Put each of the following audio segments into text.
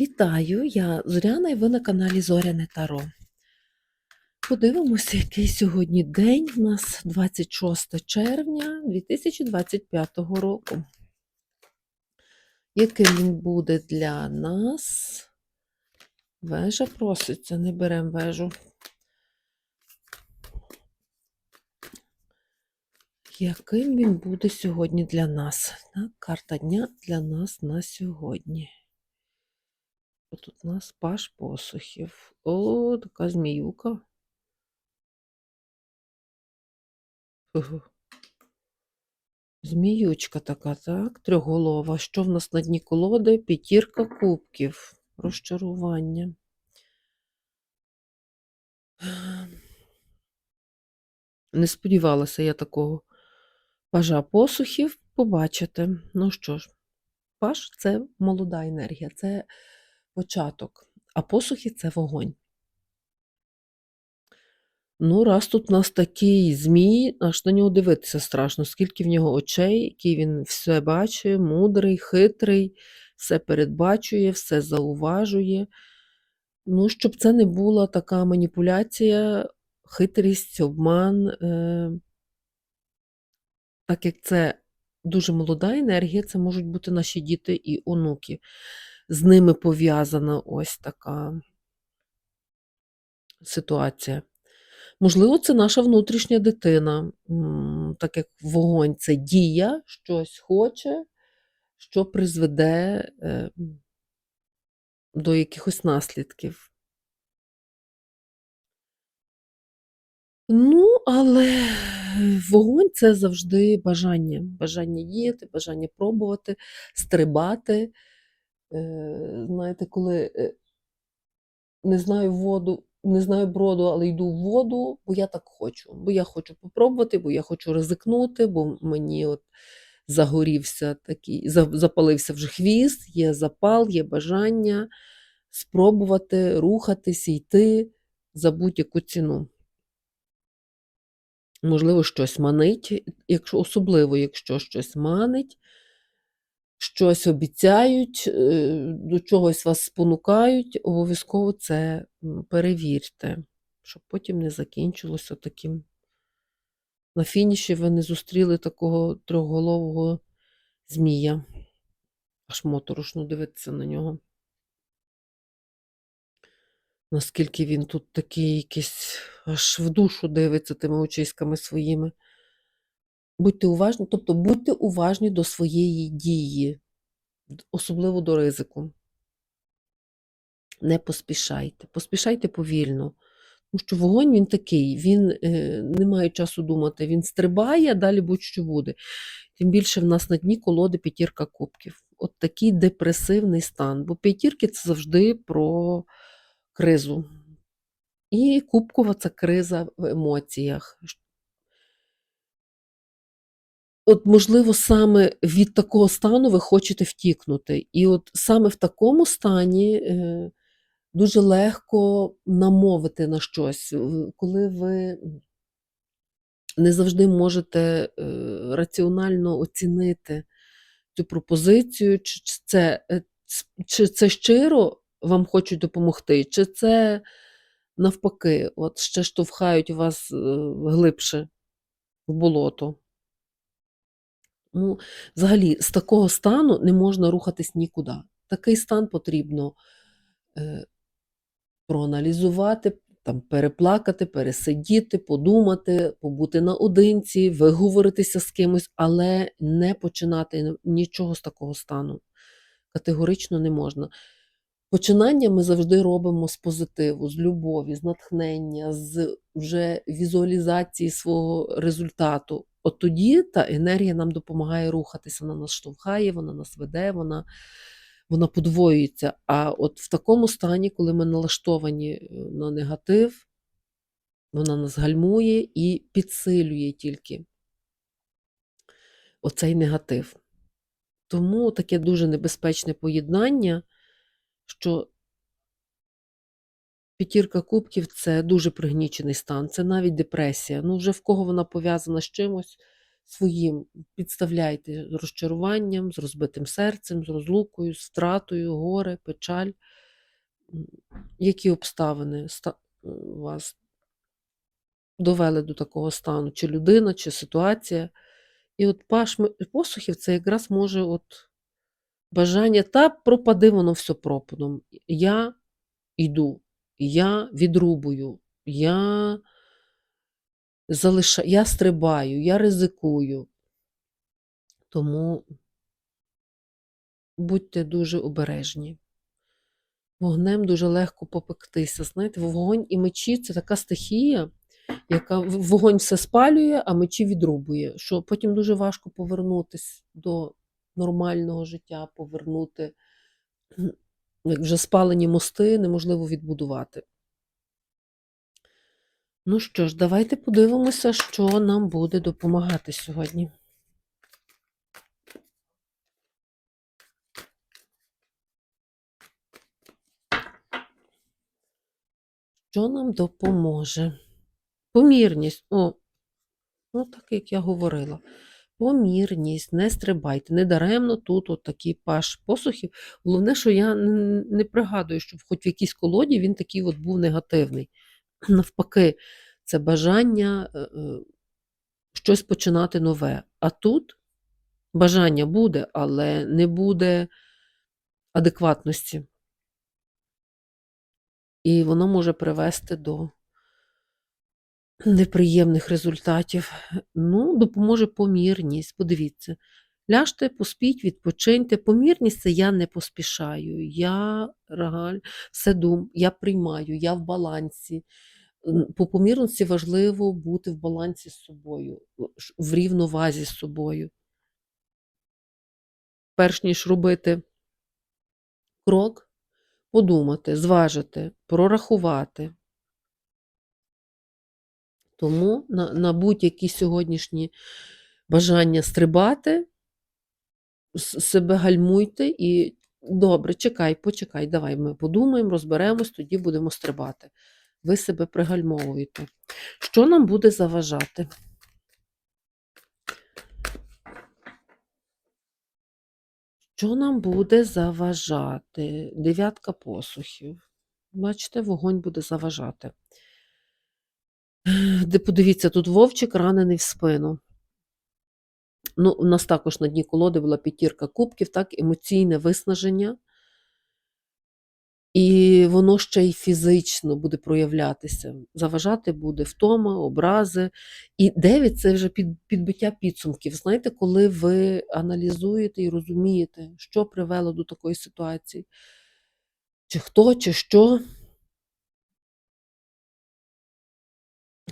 Вітаю, я Зоряна і ви на каналі Зоряне Таро. Подивимося, який сьогодні день в нас 26 червня 2025 року. Яким він буде для нас? Вежа проситься, не беремо вежу. Яким він буде сьогодні для нас? Карта дня для нас на сьогодні. Тут у нас паш посухів. О, така зміюка. Зміючка така, так, трьохголова. Що в нас на дні колоди? П'ятірка кубків. Розчарування. Не сподівалася я такого пажа посухів побачити. Ну що ж, паж це молода енергія, це початок, а посухи це вогонь. Ну, раз тут у нас такий змій, аж на нього дивитися страшно, скільки в нього очей, який він все бачить, мудрий, хитрий, все передбачує, все зауважує. Ну, щоб це не була така маніпуляція, хитрість, обман. Е... Так як це дуже молода енергія, це можуть бути наші діти і онуки. З ними пов'язана ось така ситуація. Можливо, це наша внутрішня дитина, так як вогонь це дія, щось хоче, що призведе е, до якихось наслідків. Ну, але вогонь це завжди бажання. Бажання діяти, бажання пробувати, стрибати. Е, знаєте, коли е, не знаю воду, не знаю броду, але йду в воду, бо я так хочу. Бо я хочу попробувати, бо я хочу ризикнути, бо мені от загорівся такий, запалився вже хвіст, є запал, є бажання спробувати рухатись, йти за будь-яку ціну. Можливо, щось манить, якщо, особливо, якщо щось манить, щось обіцяють, е, до чогось вас спонукають, обов'язково це перевірте, щоб потім не закінчилося таким. На фініші ви не зустріли такого трьохголового змія. Аж моторошно дивитися на нього. Наскільки він тут такий якийсь аж в душу дивиться тими очиськами своїми. Будьте уважні, тобто будьте уважні до своєї дії, особливо до ризику. Не поспішайте, поспішайте повільно. Тому що вогонь він такий, він е, не має часу думати, він стрибає, а далі будь-що буде. Тим більше в нас на дні колоди п'ятірка кубків. От такий депресивний стан. Бо п'ятірки це завжди про кризу. І кубкова це криза в емоціях. От, можливо, саме від такого стану ви хочете втікнути. І от саме в такому стані е, дуже легко намовити на щось, коли ви не завжди можете е, раціонально оцінити цю пропозицію, чи це, е, чи це щиро вам хочуть допомогти, чи це навпаки, от ще штовхають вас глибше в болото. Ну, Взагалі, з такого стану не можна рухатись нікуди. Такий стан потрібно е, проаналізувати, там, переплакати, пересидіти, подумати, побути наодинці, виговоритися з кимось, але не починати нічого з такого стану. Категорично не можна. Починання ми завжди робимо з позитиву, з любові, з натхнення, з вже візуалізації свого результату. От тоді та енергія нам допомагає рухатися, вона нас штовхає, вона нас веде, вона вона подвоюється. А от в такому стані, коли ми налаштовані е, на негатив, вона нас гальмує і підсилює тільки оцей негатив. Тому таке дуже небезпечне поєднання, що п'ятірка кубків це дуже пригнічений стан, це навіть депресія. Ну, вже в кого вона пов'язана з чимось, своїм підставляйте з розчаруванням, з розбитим серцем, з розлукою, з втратою, горе, печаль. Які обставини е, вас довели до такого стану, чи людина, чи ситуація. І от паш посухів це якраз може от бажання, та пропади воно все пропадом. Я йду, я відрубую, я залиша... я стрибаю, я ризикую. Тому будьте дуже обережні. Вогнем дуже легко попектися. Знаєте, вогонь і мечі це така стихія, яка вогонь все спалює, а мечі відрубує. Що потім дуже важко повернутися до нормального життя, повернути як вже спалені мости, неможливо відбудувати. Ну що ж, давайте подивимося, що нам буде допомагати сьогодні. Що нам допоможе? Помірність. О, ну так як я говорила. Помірність, не стрибайте. Не даремно тут от такий паш посухів. Головне, що я не пригадую, щоб хоч в якійсь колоді він такий от був негативний. Навпаки, це бажання е, е, щось починати нове. А тут бажання буде, але не буде адекватності. І воно може привести до неприємних результатів. Ну, допоможе помірність. Подивіться. Ляжте, поспіть, відпочиньте. Помірність це я не поспішаю. Я реаль, все дум, я приймаю, я в балансі. По помірності важливо бути в балансі з собою, в рівновазі з собою. Перш ніж робити крок, подумати, зважити, прорахувати. Тому на, на будь-які сьогоднішні бажання стрибати, себе гальмуйте і добре, чекай, почекай, давай ми подумаємо, розберемось, тоді будемо стрибати. Ви себе пригальмовуєте. Що нам буде заважати? Що нам буде заважати? Дев'ятка посухів. Бачите, вогонь буде заважати. Де подивіться, тут вовчик ранений в спину. Ну, у нас також на дні колоди була п'ятірка кубків, так, емоційне виснаження. І воно ще й фізично буде проявлятися. Заважати буде втома, образи. І дев'ять це вже під, підбиття підсумків. Знаєте, коли ви аналізуєте і розумієте, що привело до такої ситуації, чи хто, чи що.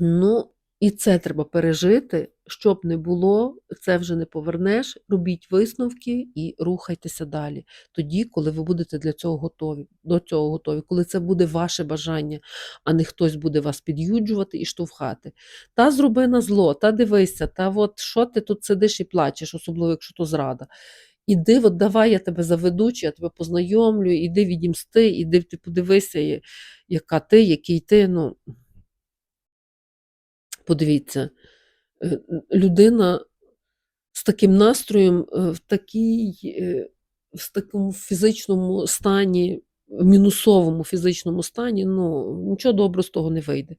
Ну, і це треба пережити, щоб не було, це вже не повернеш. Робіть висновки і рухайтеся далі. Тоді, коли ви будете для цього готові, до цього готові, коли це буде ваше бажання, а не хтось буде вас під'юджувати і штовхати. Та зроби на зло, та дивися, та от що ти тут сидиш і плачеш, особливо якщо то зрада. Іди, от давай я тебе заведу, чи я тебе познайомлю, іди відімсти, іди ти подивися, яка ти, який ти. Ну, подивіться, е, людина з таким настроєм, е, в, такій, е, в такому фізичному стані, мінусовому фізичному стані, ну, нічого доброго з того не вийде.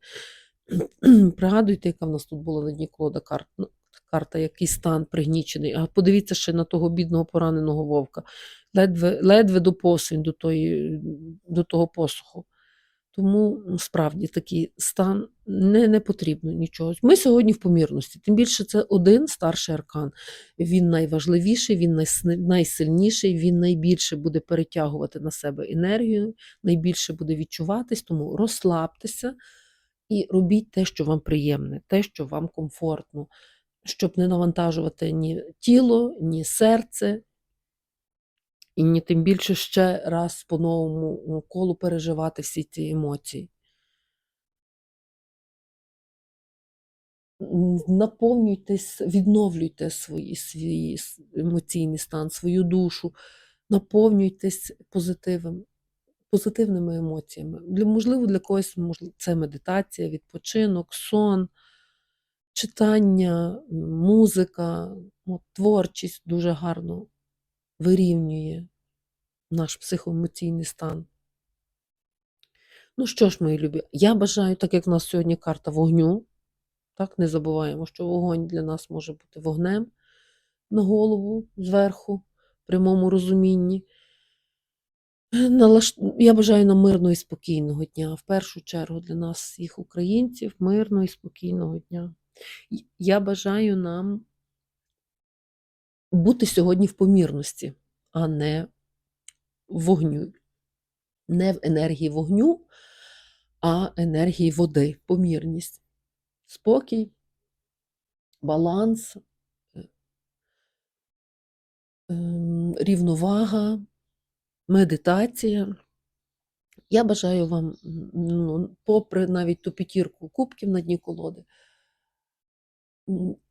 Пригадуйте, яка в нас тут була на дні колода карт. Ну, карта, який стан пригнічений. А подивіться ще на того бідного пораненого вовка. Ледве, ледве доповз він до, до того посуху. Тому ну, справді такий стан не, не потрібно нічого. Ми сьогодні в помірності. Тим більше це один старший аркан. Він найважливіший, він найсильніший, він найбільше буде перетягувати на себе енергію, найбільше буде відчуватись, тому розслабтеся і робіть те, що вам приємне, те, що вам комфортно, щоб не навантажувати ні тіло, ні серце, і ні тим більше ще раз по новому колу переживати всі ці емоції. Наповнюйтесь, відновлюйте свої, свій емоційний стан, свою душу, наповнюйтесь позитивом, позитивними емоціями. Для, можливо, для когось можливо, це медитація, відпочинок, сон. читання, музика, от, творчість дуже гарно вирівнює наш психоемоційний стан. Ну що ж, мої любі, я бажаю, так як в нас сьогодні карта вогню, так, не забуваємо, що вогонь для нас може бути вогнем на голову зверху, в прямому розумінні. Я бажаю нам мирного і спокійного дня. В першу чергу для нас, всіх українців, мирного і спокійного дня. Я бажаю нам бути сьогодні в помірності, а не вогню. Не в енергії вогню, а енергії води, помірність. Спокій, баланс, е, ем, рівновага, медитація. Я бажаю вам, ну, попри навіть ту п'ятірку кубків на дні колоди,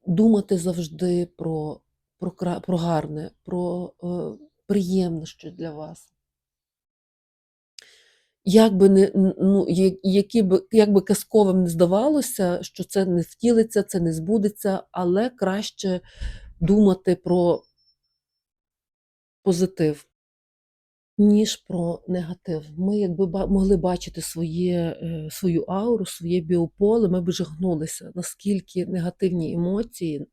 думати завжди про, про, про гарне, про приємне що для вас. Як би не, ну, які би, як би казковим не здавалося, що це не втілиться, це не збудеться, але краще думати про позитив, ніж про негатив. Ми, якби могли бачити своє, е, свою ауру, своє біополе, ми б жахнулися, наскільки негативні емоції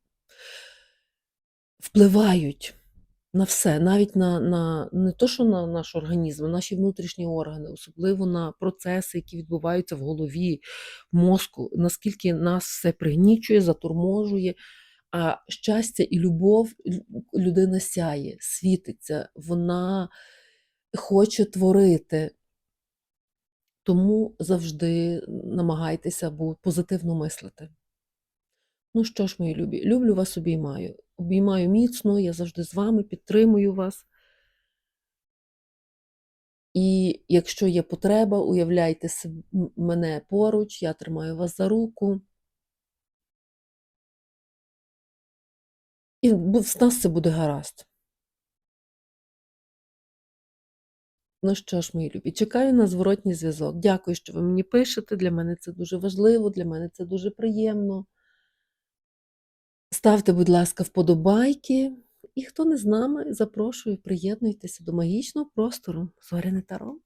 впливають на все, навіть на, на не то, що на наш організм, а наші внутрішні органи, особливо на процеси, які відбуваються в голові, в мозку, наскільки нас все пригнічує, затурможує. А щастя і любов людина сяє, світиться, вона хоче творити. Тому завжди намагайтеся позитивно мислити. Ну що ж, мої любі, люблю вас, обіймаю. Обіймаю міцно, я завжди з вами, підтримую вас. І якщо є потреба, уявляйте мене поруч, я тримаю вас за руку. І в нас це буде гаразд. Ну що ж, мої любі, чекаю на зворотній зв'язок. Дякую, що ви мені пишете. Для мене це дуже важливо, для мене це дуже приємно. Ставте, будь ласка, вподобайки. І хто не з нами, запрошую, приєднуйтеся до магічного простору Зоряне Таро.